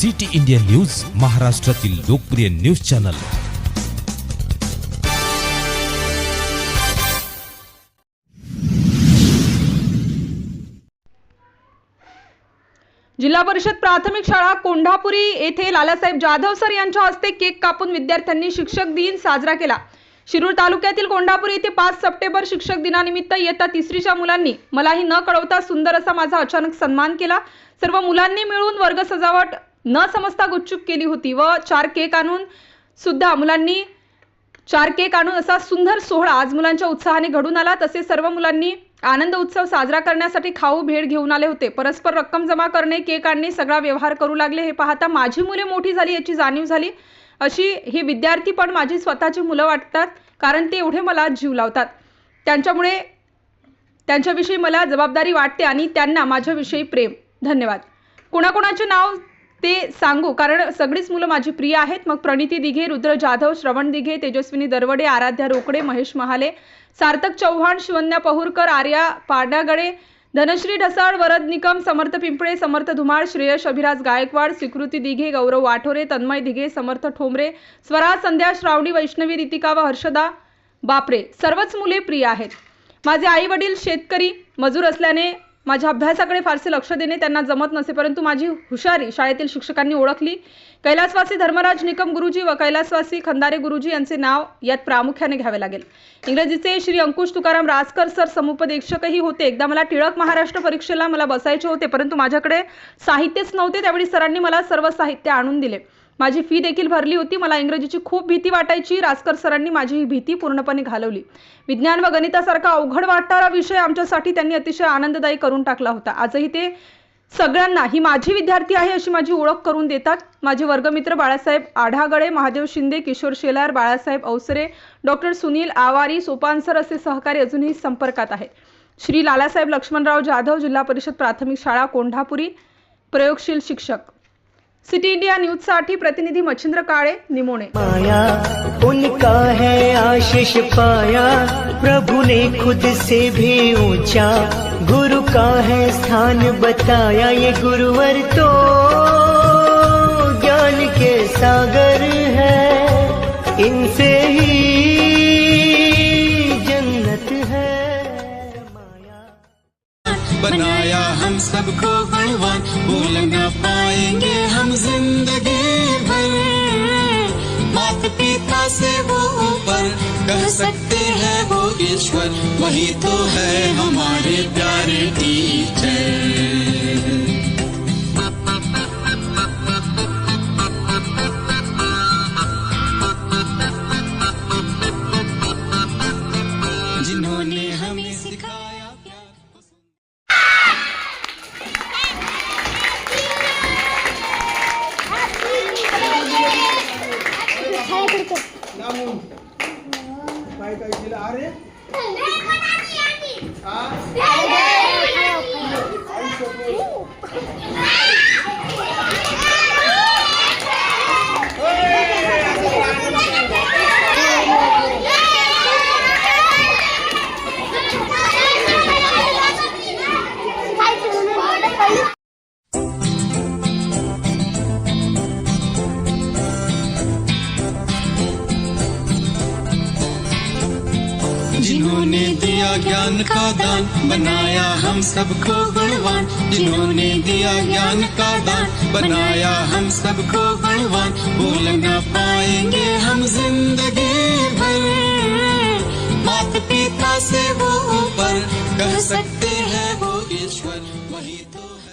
City India news महाराष्ट्रातील लोकप्रिय news channel. जिल्हा परिषद प्राथमिक शाळा कोंढापुरी येथे लालासाहेब जाधव सर यांच्या हस्ते केक कापून विद्यार्थ्यांनी शिक्षक दिन साजरा केला. शिरूर तालुक्यातील कोंढापुरी येथे पाच सप्टेंबर शिक्षक दिनानिमित्त इयत्ता तिसरीच्या मुलांनी मलाही न कळवता सुंदर असा माझा अचानक सन्मान केला. सर्व मुलांनी मिळून वर्ग सजावट न समजता गुपचूप केली होती व चार केक आणून सुद्धा मुलांनी चार केक आणून असा सुंदर सोहळा आज मुलांच्या उत्साहाने घडून आला. तसेच सर्व मुलांनी आनंद उत्सव साजरा करण्यासाठी खाऊ भेट घेऊन आले होते. परस्पर रक्कम जमा करणे केक आणणे सगळा व्यवहार करू लागले हे पाहता माझी मुले मोठी झाली याची जाणीव झाली. अशी ही विद्यार्थी पण माझी स्वतःची मुलं वाटतात कारण ते एवढे मला जीव लावतात. त्यांच्यामुळे त्यांच्याविषयी मला जबाबदारी वाटते आणि त्यांना माझ्याविषयी प्रेम. धन्यवाद. कुणाकुणाचे नाव ते सांगू कारण सगळीच मुलं माझी प्रिय आहेत. मग प्रणिती दिघे रुद्र जाधव श्रवण दिघे तेजस्विनी दरवडे आराध्या रोकडे महेश महाले सार्थक चव्हाण शिवन्या पहुरकर आर्या पाडागडे धनश्री ढसाळ वरद निकम समर्थ पिंपळे समर्थ धुमाळ श्रेयश अभिराज गायकवाड स्वीकृती दिघे गौरव वाठोरे तन्मय दिघे समर्थ ठोंबरे स्वरा संध्या श्रावणी वैष्णवी रितिका व हर्षदा बापरे सर्वच मुले प्रिय आहेत. माझे आई वडील शेतकरी मजूर असल्याने माझ्या अभ्यासाकडे फारसे लक्ष देणे त्यांना जमत नसे परंतु माझी हुशारी शाळेतील शिक्षकांनी ओळखली. कैलासवासी धर्मराज निकम गुरुजी व कैलासवासी खंदारे गुरुजी यांचे नाव यात प्रामुख्याने घ्यावे लागेल. इंग्रजीचे श्री अंकुश तुकाराम राजकर सर समुपदेशकही होते. एकदा मला टिळक महाराष्ट्र परीक्षेला मला बसायचे होते परंतु माझ्याकडे साहित्यच नव्हते त्यावेळी सरांनी मला सर्व साहित्य आणून दिले. माझी फी देखील भरली होती. मला इंग्रजीची खूप भीती वाटायची. राजकर सरांनी माझी ही भीती पूर्णपणे घालवली. विज्ञान व गणितासारखा अवघड वाटणारा विषय आमच्यासाठी त्यांनी अतिशय आनंददायी करून टाकला होता. आजही ते सगळ्यांना ही माझी विद्यार्थी आहे अशी माझी ओळख करून देतात. माझे वर्गमित्र बाळासाहेब आढागळे महादेव शिंदे किशोर शेलार बाळासाहेब अवसरे डॉक्टर सुनील आवारी सोपानसर असे सहकारी अजूनही संपर्कात आहेत. श्री लालासाहेब लक्ष्मणराव जाधव जिल्हा परिषद प्राथमिक शाळा कोंढापुरी प्रयोगशील शिक्षक. सिटी इंडिया न्यूजसाठी प्रतिनिधी मच्छिंद्र काळे निमोणे. माया उनका है आशीष पाया प्रभु ने खुद से भी ऊंचा गुरु का है स्थान बताया ये गुरुवर तो बनाया हम सबको बलवान भूल न पाएँगे हम ज़िंदगी भर। माता पिता से वो ऊपर कह सकते हैं वो ईश्वर। वही तो है हमारे प्यारे टीचर सांगून. काय काय केलं? अरे? जिन्होंने दिया ज्ञान का दान बनाया हम सबको गुणवान जिन्होंने दिया ज्ञान का दान बनाया हम सबको गुणवान भूल न पाएँगे हम ज़िंदगी भर। माता पिता से वो ऊपर कह सकते हैं वो ईश्वर वही तो है।